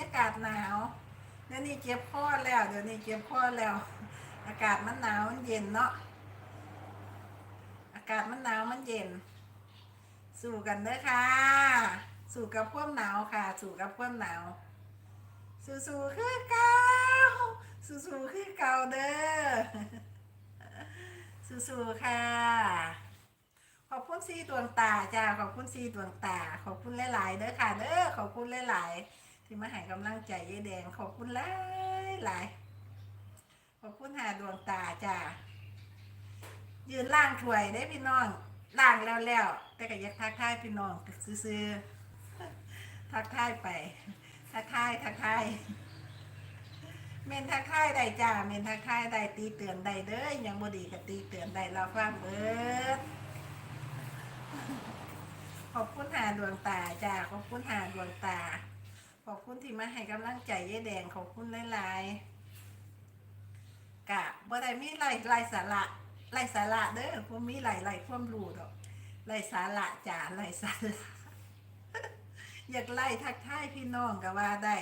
ยากาศหนาว เดี๋ยวนี้เก็บข้อแล้ว เดี๋ยวนี้เก็บข้อแล้ว อากาศมันหนาวมันเย็นเนาะ อากาศมันหนาวมันเย็น สู่กันเด้อค่ะ สู่กับพวกหนาวค่ะ สู่กับพวกหนาว สู่ๆคือเก่า สู่ๆคือเก่าเด้อ สู่ๆค่ะขอบคุณซีดวงตาจ้าขอบคุณซีดวงตา ขอบคุณหลายๆเด้อค่ะเด้อขอบคุณหลายๆ ที่มาให้กำลังใจยายแดงขอบคุณหลายหลายขอบคุณหาดวงตาจ้ายืนล่างถวยได้พี่น้องล่างแล้วแล้วแต่ก็อยักทักทายพี่น้องซื้อๆทักทายไป ทักทายทักทายเมนทักทายได้จ้าเมนทักทายได้ตีเตือนได้เด้อยังบดีก็ตีเตือนได้เราฟังเบิดขอบคุณหาดวงตาจ้าขอบคุณหาดวงตา อบคุณที่มาให้กำลังใจยายแดงขอบคุณหลายๆกะบ่ได้มีไรไรสาระไรสาระเด้อผมมีไรไรความรู้ดอกไรสาระจ้าไรสาระอยากไล่ทักทายพี่น้องก็ว่าได้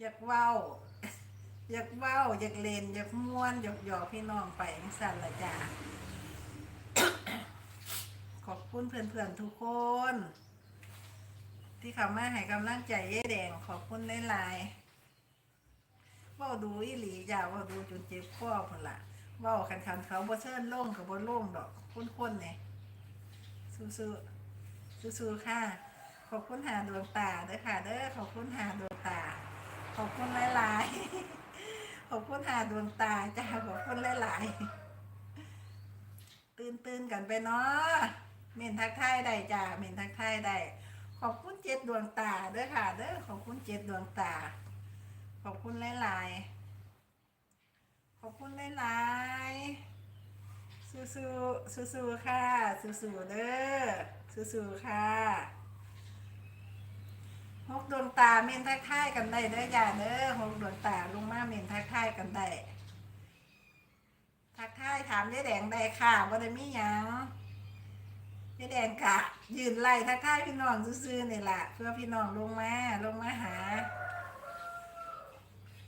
อยากเว้า อยากเว้า อยากเล่นอยากม่วนอยากหยอกพี่น้องไปจังสั่นละจ้าขอบคุณเพื่อนๆทุกคน ที่เขามาให้กำลังใจเย่แดงขอบคุณหลายๆเว้าดูอีหลีจ้าเว้าดูจนเจ็บคอพุ่นละเว้าคันคันเขาบ่เชิญล่งกับบ่ล่งดอกคุ้นๆเนี่ยสู้ๆสู้ๆค่ะ ขอบคุณหาดวงตาเด้อค่ะ เด้อขอบคุณหาดวงตา ขอบคุณหลายๆขอบคุณหาดวงตาจ้าขอบคุณหลายๆตื่นตื่นๆกันไปเนาะเมนทักทายได้จ้าเมนทักทายได้ ขอบคุณเจ็ดดวงตาเด้อค่ะเด้อขอบคุณเจ็ดดวงตา ขอบคุณหลายๆ ขอบคุณหลายๆสู้ๆสู้ๆค่ะสู้ๆเด้อสู้ๆค่ะหกดวงตาเมนทักทายกันได้เด้ออย่าเด้อหกดวงตาลงมาเมนทักทายกันได้ทักทายถามยายแดงได้ค่ะว่าได้มีหยัง ยายแดงกะ ยืนไล่ทักทายพี่น้องซื่อๆนี่แหละเพื่อพี่น้องลงมาลงมาหา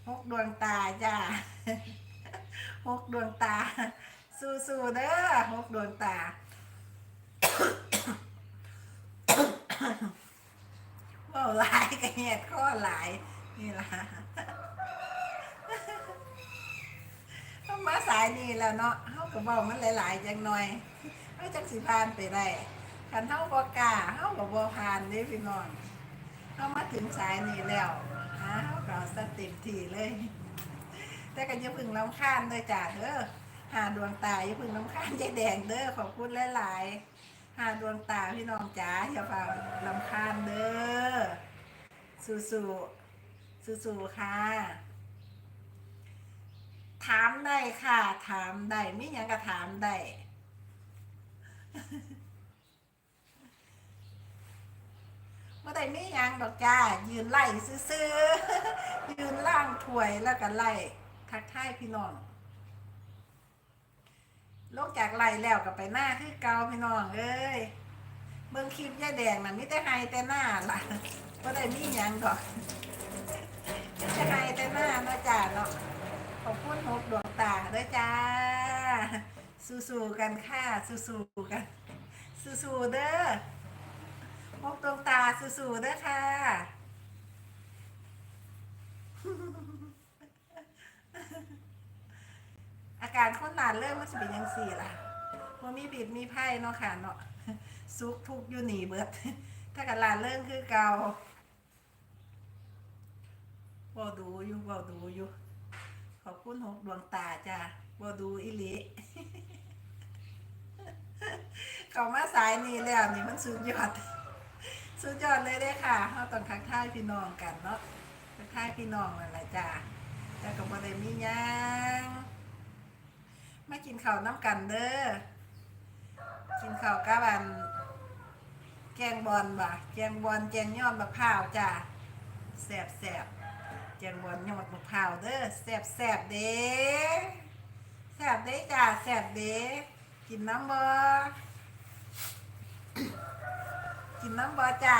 หกดวงตาจ้าหกดวงตา สู้ๆเด้อหกดวงตาว่าหลายกระเหียดข้อหลายนี่ล่ะมาสายนี่แล้วเนาะเฮาก็เว้ามันหลาย ๆ จังหน่อย เฮาจักสิผ่านไปได้คันเฮาบ่กล้าเฮาก็บ่ผ่านเด้พี่น้องเฮามาถึงสายนี่แล้วหาเฮาก็เอาสเต็มที่เลย แต่ก็อย่าพึ่งรำคาญเด้อจ้าเด้อหาดวงตาอย่าพึ่งรำคาญยายแดงเด้อขอบคุณหลายๆหาดวงตาพี่น้องจ๋าอย่าฟังลำคาญเด้อสู้สู้สู้สู้ๆค่ะถามได้ค่ะ ถามได้ไม่ยังก็ถามได้ เมื่อใดไม่ยังดอกจ้า ยืนไล่ซื้อๆยืนล่างถวยแล้วก็ไล่ทักทายพี่น้องลงจากไล่แล้วก็ไปหน้าคือเกาพี่น้องเอ้ยเบิ่งคลิปยายแดงน่ะมิแต่ไฮแต่หน้าล่ะบ่ได้มีหยังดอกมิแต่ไฮแต่หน้าเนาะจ้าเนาะขอบคุณหกดวงตาเด้อจ้า สู้ๆกันค่ะสู้ๆกันสู้ๆเด้อหกดวงตาสู้ๆเด้อค่ะอาการคนหลานเริ่มมันจะเป็นยังสี่ล่ะว่ามีบิดมีไพ่เนาะค่ะเนาะซุกทุกอยู่หนีเบิด ถ้ากับหลานเริ่มคือเกาบอดูอยู่บอดูอยู่ขอบคุณหกดวงตาจ้ะ บอดูอิลิเขามาสายนี้แล้วนี่มันสุดยอด สุดยอดเลยเด้ค่ะเราต้องทักทายพี่น้องกันเนาะทักทายพี่น้องนั่นแหละจ้ะแต่ก็บ่ได้มีหยังมากินข้าวน้ำกันเด้อกินข้าวกับอันแกงบอลบ่ะแกงบอลแกงยอดมะพร้าวจ้ะแสบแสบแกงบอลยอดมะพร้าวเด้อแสบแสบเด้ แสบเด้จ้าแสบเด้กินน้ำเบอร์กินน้ำเบอร์จ้า